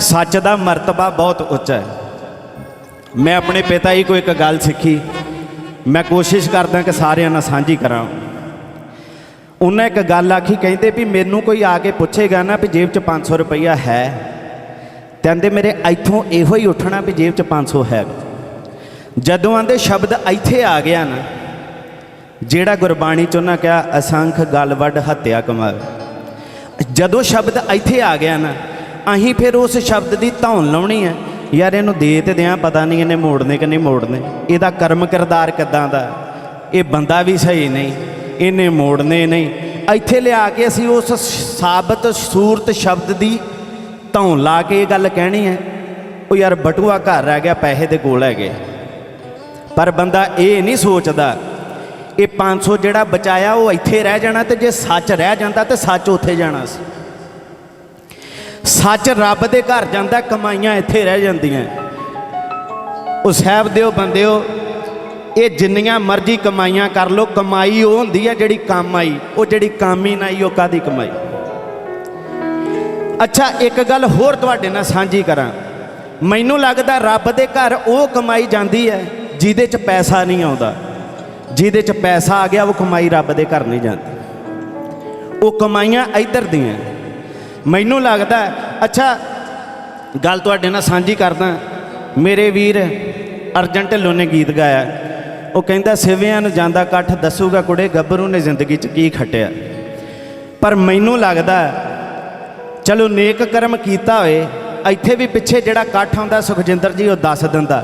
ਸੱਚ ਦਾ ਮਰਤਬਾ ਬਹੁਤ ਉੱਚਾ ਹੈ। ਮੈਂ ਆਪਣੇ ਪਿਤਾ ਜੀ ਕੋਲ ਇੱਕ ਗੱਲ ਸਿੱਖੀ। ਮੈਂ ਕੋਸ਼ਿਸ਼ ਕਰਦਾ ਕਿ ਸਾਰਿਆਂ ਨਾਲ ਸਾਂਝੀ ਕਰਾਂ। ਉਹਨਾਂ ਇੱਕ ਗੱਲ ਆਖੀ, ਕਹਿੰਦੇ ਵੀ ਮੈਨੂੰ ਕੋਈ ਆ ਕੇ ਪੁੱਛੇਗਾ ਨਾ ਵੀ ਜੇਬ 'ਚ 500 ਰੁਪਈਆ ਹੈ। ਕਹਿੰਦੇ ਮੇਰੇ ਇੱਥੋਂ ਇਹੋ ਹੀ ਉੱਠਣਾ ਵੀ ਜੇਬ 'ਚ 500 ਹੈ। ਜਦੋਂ ਆਂਦੇ ਸ਼ਬਦ ਇੱਥੇ ਆ ਗਿਆ ਨਾ, ਜਿਹੜਾ ਗੁਰਬਾਣੀ 'ਚ ਉਹਨਾਂ ਕਿਹਾ, ਅਸੰਖ ਗਲ ਵੱਡ ਹੱਤਿਆ ਕਮਾਵੇ ਜਦੋਂ ਸ਼ਬਦ ਇੱਥੇ ਆ ਗਿਆ ਨਾ ਅਸੀਂ ਫਿਰ ਉਸ ਸ਼ਬਦ ਦੀ ਧੌਣ ਲਾਉਣੀ ਹੈ। ਯਾਰ ਇਹਨੂੰ ਦੇ ਤੇ ਦਿਆਂ, ਪਤਾ ਨਹੀਂ ਇਹਨੇ ਮੋੜਨੇ ਕਿ ਨਹੀਂ ਮੋੜਨੇ। ਇਹਦਾ ਕਰਮ ਕਿਰਦਾਰ ਕਿੱਦਾਂ ਦਾ ਇਹ ਬੰਦਾ ਵੀ ਸਹੀ ਨਹੀਂ, ਇਹਨੇ ਮੋੜਨੇ ਨਹੀਂ। ਇੱਥੇ ਲਿਆ ਕੇ ਅਸੀਂ ਉਸ ਸਾਬਤ ਸੂਰਤ ਸ਼ਬਦ ਦੀ ਧੌਣ ਲਾ ਕੇ ਇਹ ਗੱਲ ਕਹਿਣੀ ਹੈ। ਉਹ ਯਾਰ ਬਟੂਆ ਘਰ ਰਹਿ ਗਿਆ, ਪੈਸੇ ਦੇ ਕੋਲ ਹੈਗੇ। ਪਰ ਬੰਦਾ ਇਹ ਨਹੀਂ ਸੋਚਦਾ, ਇਹ 500 ਜਿਹੜਾ ਬਚਾਇਆ ਉਹ ਇੱਥੇ ਰਹਿ ਜਾਣਾ ਤੇ ਜੇ ਸੱਚ ਰਹਿ ਜਾਂਦਾ ਤੇ ਸੱਚ ਉੱਥੇ ਜਾਣਾ ਸੀ। ਸੱਚ ਰੱਬ ਦੇ ਘਰ ਜਾਂਦਾ, ਕਮਾਈਆਂ ਇੱਥੇ ਰਹਿ ਜਾਂਦੀਆਂ। ਉਹ ਸਾਹਿਬ ਦਿਓ ਬੰਦਿਓ, ਇਹ ਜਿੰਨੀਆਂ ਮਰਜ਼ੀ ਕਮਾਈਆਂ ਕਰ ਲੋ ਕਮਾਈ ਉਹ ਹੁੰਦੀ ਹੈ ਜਿਹੜੀ ਕੰਮ ਆਈ, ਉਹ ਜਿਹੜੀ ਕੰਮ ਹੀ ਨਾ ਆਈ, ਉਹ ਕਾਦੀ ਕਮਾਈ? ਅੱਛਾ, ਇੱਕ ਗੱਲ ਹੋਰ ਤੁਹਾਡੇ ਨਾਲ ਸਾਂਝੀ ਕਰਾਂ। ਮੈਨੂੰ ਲੱਗਦਾ ਰੱਬ ਦੇ ਘਰ ਉਹ ਕਮਾਈ ਜਾਂਦੀ ਹੈ, ਜਿਹਦੇ 'ਚ ਪੈਸਾ ਨਹੀਂ ਆਉਂਦਾ। ਜਿਹਦੇ 'ਚ ਪੈਸਾ ਆ ਗਿਆ, ਉਹ ਕਮਾਈ ਰੱਬ ਦੇ ਘਰ ਨਹੀਂ ਜਾਂਦੀ। ਉਹ ਕਮਾਈਆਂ ਇੱਧਰ ਦੀਆਂ। ਮੈਨੂੰ ਲੱਗਦਾ ਅੱਛਾ, ਗੱਲ ਤੁਹਾਡੇ ਨਾਲ ਸਾਂਝੀ ਕਰਦਾ। ਮੇਰੇ ਵੀਰ ਅਰਜਨ ਢਿੱਲੋਂ ਨੇ ਗੀਤ ਗਾਇਆ ਉਹ ਕਹਿੰਦਾ, ਸਿਵਿਆਂ ਨੂੰ ਜਾਂਦਾ ਇਕੱਠ, ਦੱਸੂਗਾ ਕੁੜੇ, ਗੱਭਰੂ ਨੇ ਜ਼ਿੰਦਗੀ 'ਚ ਕੀ ਖੱਟਿਆ। ਪਰ ਮੈਨੂੰ ਲੱਗਦਾ ਚਲੋ ਨੇਕ ਕਰਮ ਕੀਤਾ ਹੋਏ, ਇੱਥੇ ਵੀ ਪਿੱਛੇ ਜਿਹੜਾ ਇਕੱਠ ਆਉਂਦਾ, ਸੁਖਜਿੰਦਰ ਜੀ, ਉਹ ਦੱਸ ਦਿੰਦਾ।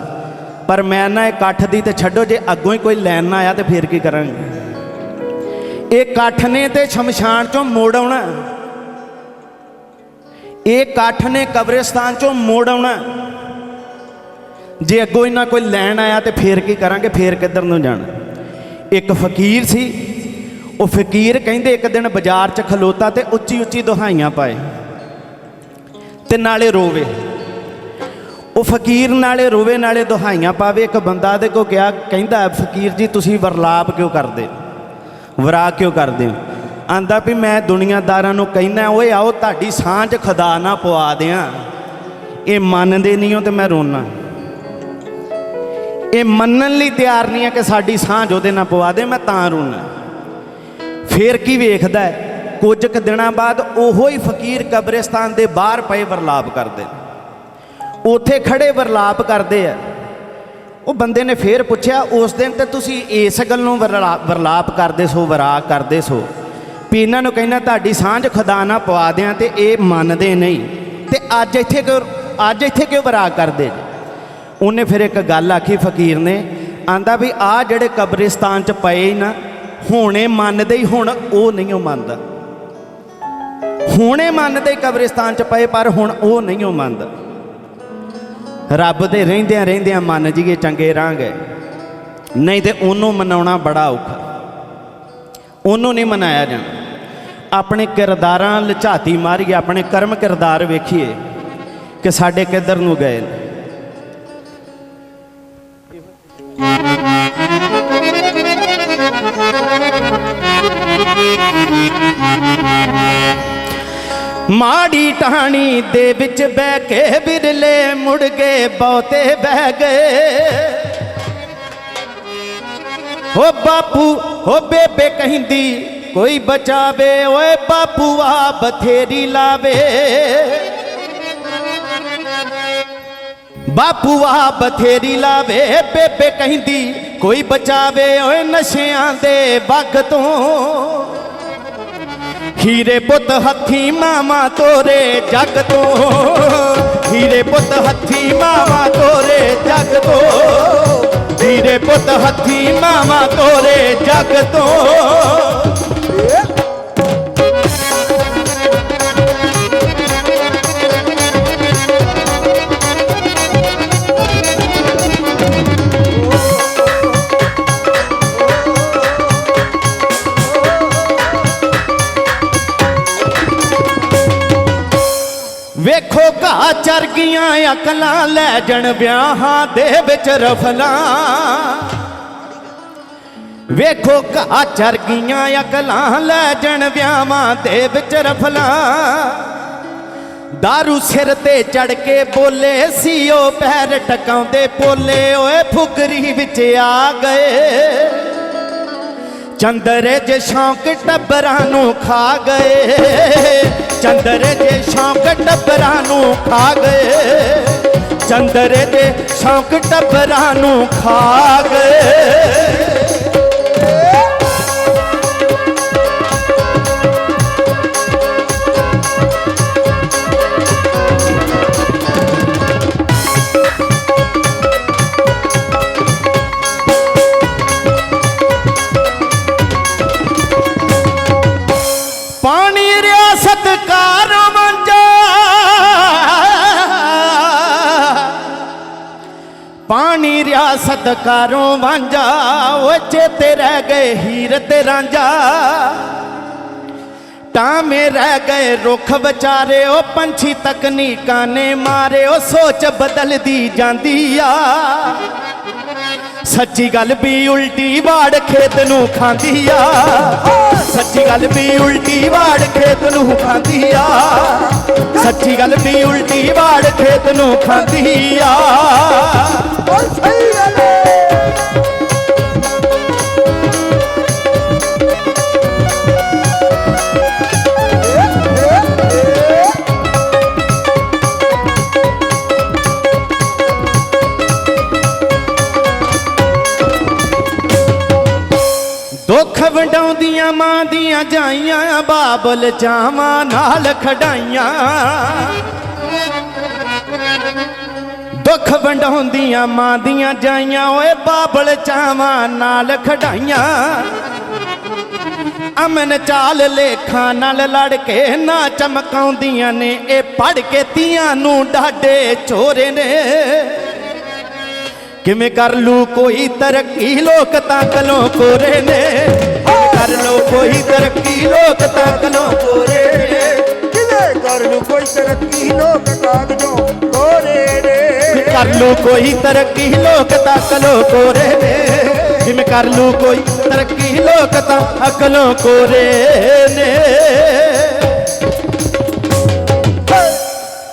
ਪਰ ਮੈਂ ਨਾ ਇਹ ਇਕੱਠ ਦੀ ਤੇ ਛੱਡੋ, ਜੇ ਅੱਗੋਂ ਹੀ ਕੋਈ ਲੈਣ ਨਾ ਆਇਆ ਤੇ ਫੇਰ ਕੀ ਕਰਾਂਗੇ? ਇਹ ਇਕੱਠ ਨੇ ਤੇ ਸ਼ਮਸ਼ਾਨ ਚੋਂ ਮੋੜ ਆਉਣਾ। ਇਹ ਇਕੱਠ ਨੇ ਕਬਰਿਸਤਾਨ ਚੋਂ ਮੋੜ ਆਉਣਾ। ਜੇ ਅੱਗੋਂ ਹੀ ਕੋਈ ਲੈਣ ਆਇਆ ਤੇ ਫੇਰ ਕੀ ਕਰਾਂਗੇ? ਫੇਰ ਕਿੱਧਰ ਨੂੰ ਜਾਣਾ? ਇੱਕ ਫਕੀਰ ਸੀ, ਉਹ ਫਕੀਰ ਕਹਿੰਦੇ ਇੱਕ ਦਿਨ ਬਾਜ਼ਾਰ 'ਚ ਖਲੋਤਾ ਤੇ ਉੱਚੀ ਉੱਚੀ ਦੁਹਾਈਆਂ ਪਾਏ ਤੇ ਨਾਲੇ ਰੋਵੇ। ਉਹ ਫਕੀਰ ਨਾਲੇ ਰੋਵੇ, ਨਾਲੇ ਦੁਹਾਈਆਂ ਪਾਵੇ। ਇੱਕ ਬੰਦਾ ਦੇ ਕੋ ਗਿਆ, ਕਹਿੰਦਾ, ਫਕੀਰ ਜੀ, ਤੁਸੀਂ ਵਰਲਾਪ ਕਿਉਂ ਕਰਦੇ? ਵਰਾ ਕਿਉਂ ਕਰਦੇ ਹੋ? ਆਂਦਾ ਵੀ ਮੈਂ ਦੁਨੀਆਦਾਰਾਂ ਨੂੰ ਕਹਿੰਦਾ, ਓਏ ਆਓ ਤੁਹਾਡੀ ਸਾਂਝ ਖੁਦਾ ਨਾ ਪਵਾ ਦਿਆਂ। ਇਹ ਮੰਨਦੇ ਨਹੀਂ ਹੋ ਤੇ ਮੈਂ ਰੋਣਾ ਇਹ ਮੰਨਣ ਲਈ ਤਿਆਰ ਨਹੀਂ ਹੈ ਕਿ ਸਾਡੀ ਸਾਂਝ ਉਹਦੇ ਨਾਲ ਪਵਾ ਦੇ, ਮੈਂ ਤਾਂ ਰੋਣਾ ਫੇਰ ਕੀ ਵੇਖਦਾ ਕੁਝ ਕੁ ਦਿਨਾਂ ਬਾਅਦ ਉਹੋ ਹੀ ਫਕੀਰ ਕਬਰਿਸਤਾਨ ਦੇ ਬਾਹਰ ਪਏ ਵਰਲਾਪ ਕਰਦੇ ਨੇ। ਉੱਥੇ ਖੜੇ ਵਰਲਾਪ ਕਰਦੇ ਆ। ਉਹ ਬੰਦੇ ਨੇ ਫੇਰ ਪੁੱਛਿਆ, ਉਸ ਦਿਨ ਤੇ ਤੁਸੀਂ ਇਸ ਗੱਲੋਂ ਵਰਲਾ- ਵਰਲਾਪ ਕਰਦੇ ਸੋ ਵਰਾ ਕਰਦੇ ਸੋ? ਵੀ ਇਹਨਾਂ ਨੂੰ ਕਹਿੰਦਾ ਤੁਹਾਡੀ ਸਾਂਝ ਖੁਦਾ ਨਾਲ ਪਵਾ ਦਿਆਂ ਤੇ ਇਹ ਮੰਨਦੇ ਨਹੀਂ। ਤੇ ਅੱਜ ਇੱਥੇ ਕਿਉਂ ਅੱਜ ਇੱਥੇ ਕਿਉਂ ਵਰਾ ਕਰਦੇ ਉਹਨੇ ਫਿਰ ਇੱਕ ਗੱਲ ਆਖੀ ਫਕੀਰ ਨੇ, ਆਂਦਾ ਵੀ ਆਹ ਜਿਹੜੇ ਕਬਰਿਸਤਾਨ ਚ ਪਏ ਨਾ, ਹੁਣੇ ਮੰਨਦੇ ਹੀ ਹੁਣ ਉਹ ਨਹੀਂ ਉਹ ਮੰਨਦਾ। ਹੁਣੇ ਮੰਨਦੇ ਕਬਰਿਸਤਾਨ ਚ ਪਏ, ਪਰ ਹੁਣ ਉਹ ਨਹੀਂ ਉਹ ਮੰਨਦਾ। ਰੱਬ ਦੇ ਰਹਿੰਦਿਆਂ ਰਹਿੰਦਿਆਂ ਮੰਨ ਜੀਏ ਚੰਗੇ ਰਾਂਗੇ ਨਹੀਂ ਤੇ ਉਹਨੂੰ ਮਨਾਉਣਾ ਬੜਾ ਔਖਾ। ਉਹਨੂੰ ਨਹੀਂ ਮਨਾਇਆ ਜਾਣਾ। ਆਪਣੇ ਕਿਰਦਾਰਾਂ ਲਝਾਤੀ ਮਾਰੀਏ, ਆਪਣੇ ਕਰਮ ਕਿਰਦਾਰ ਵੇਖੀਏ ਕਿ ਸਾਡੇ ਕਿੱਧਰ ਨੂੰ ਗਏ ਨੇ। ਮਾੜੀ ਟਾਣੀ ਦੇ ਵਿੱਚ ਬਹਿ ਕੇ ਬਿਰਲੇ ਮੁੜ ਗਏ ਬਹੁਤੇ ਬਹਿ ਗਏ। ਹੋ ਬਾਪੂ, ਹੋ ਬੇਬੇ ਕਹਿੰਦੀ ਕੋਈ ਬਚਾਵੇ, ਓਏ ਬਾਪੂਆ ਬਥੇਰੀ ਲਾਵੇ। ਬਾਪੂ ਬਥੇਰੀ ਲਾਵੇ, ਬੇਬੇ ਕਹਿੰਦੀ, ਕੋਈ ਬਚਾਵੇ, ਓਏ ਨਸ਼ਿਆਂ ਦੇ ਵਗ ਤੋਂ। ਹੀਰੇ ਪੁੱਤ ਹੱਥੀ ਮਾਵਾ ਤੋਰੇ ਜੱਗ ਤੋਂ। ਹੀਰੇ ਪੁੱਤ ਹੱਥੀ ਮਾਵਾ ਤੋਰੇ ਜੱਗ ਤੋਂ। ਹੀਰੇ ਪੁੱਤ ਹੱਥੀ ਮਾਵਾ ਤੋਰੇ ਜੱਗ ਤੋਂ। ਵੇਖੋ ਘਾ ਚਰ ਗਈਆਂ ਅਕਲਾਂ ਲੈ ਜਣ ਵਿਆਹਾਂ ਦੇ ਵਿੱਚ ਰਫਲਾਂ। ਵੇਖੋ ਘਾ ਚਰ ਗਈਆਂ ਅਕਲਾਂ ਲੈ ਜਣ ਵਿਆਹਾਂ ਦੇ ਵਿੱਚ ਰਫਲਾਂ। ਦਾਰੂ ਸਿਰ ਤੇ ਚੜ ਕੇ ਬੋਲੇ ਸੀ, ਉਹ ਪੈਰ ਟਕਾਉਂਦੇ ਪੋਲੇ ਓਏ ਫੁਕਰੀ ਵਿੱਚ ਆ ਗਏ। ਚੰਦਰੇ ਜੇ ਸ਼ੌਂਕ ਟੱਬਰਾਂ ਨੂੰ ਖਾ ਗਏ। ਚੰਦਰੇ ਜੇ ਸ਼ੌਂਕ ਟੱਬਰਾਂ ਨੂੰ ਖਾ ਗਏ। ਚੰਦਰੇ ਦੇ ਸ਼ੌਂਕ ਟੱਬਰਾਂ ਨੂੰ ਖਾ ਗਏ। ਰਿਆਸਤ ਕਾਰੋਂ ਵਾਂਝਾ, ਓ ਚੇਤੇ ਰਹਿ ਗਏ ਹੀਰ ਤੇ ਰਾਂਝਾ। ਟਾਮੇ ਰਹਿ ਗਏ ਰੁੱਖ ਵਿਚਾਰੇ, ਓ ਪੰਛੀ ਤਕਨੀਕਾਂ ਨੇ ਮਾਰੇ, ਓ ਸੋਚ ਬਦਲਦੀ ਜਾਂਦੀ ਆ। ਸੱਚੀ ਗੱਲ ਵੀ ਉਲਟੀ ਵਾੜ ਖੇਤ ਨੂੰ ਖਾਂਦੀ ਆ। ਸੱਚੀ ਗੱਲ ਵੀ ਉਲਟੀ ਵਾੜ ਖੇਤ ਨੂੰ ਖਾਂਦੀ ਆ। ਸੱਚੀ ਗੱਲ ਵੀ ਉਲਟੀ ਵਾੜ ਖੇਤ ਨੂੰ ਖਾਂਦੀ ਆ। ਦੁੱਖ ਵੰਡਾਉਂਦੀਆਂ ਮਾਂ ਦੀਆਂ ਜਾਈਆਂ ਬਾਬਲ ਜਾਵਾਂ ਨਾਲ ਖੜਾਈਆਂ। ਦੁੱਖ ਵੰਡਾਉਂਦੀਆਂ ਮਾਂ ਦੀਆਂ ਜਾਈਆਂ, ਓਏ ਬਾਬਲ ਚਾਵਾਂ ਨਾਲ ਖੜਾਈਆਂ। ਅਮਨ ਚਾਲ ਲੇਖਾਂ ਨਾਲ ਲੜ ਕੇ ਨਾ ਚਮਕਾਉਂਦੀਆਂ ਨੇ, ਇਹ ਪੜ ਕੇ ਤੀਆਂ ਨੂੰ ਡਾਡੇ ਚੋਰੇ ਨੇ। ਕਿਵੇਂ ਕਰ ਲੂ ਕੋਈ ਤਰੱਕੀ, ਲੋਕ ਤਾਂ ਕਲੋਂ ਕੋਰੇ ਨੇ। ਕਰ ਲੂ ਕੋਈ ਤਰੱਕੀ, ਲੋਕ ਤਾਂ ਕਲੋਂ ਕੋਰੇ ਨੇ। ਕਿਵੇਂ ਕਰ ਲੂ ਕੋਈ ਤਰੱਕੀ, ਲੋਕ ਕਾਗਜ਼ੋਂ ਕੋਰੇ ਕਿਵੇਂ ਰੇ ਕਰ ਲੂ ਕੋਈ ਤਰੱਕੀ, ਲੋਕ ਤਾਂ ਕਲੋਂ ਕੋਰੇ ਨੇ। ਕਿਵੇਂ ਕਰ ਲੂ ਕੋਈ ਤਰੱਕੀ, ਲੋਕ ਤਾਂ ਅਕਲੋਂ ਕੋਰੇ ਨੇ।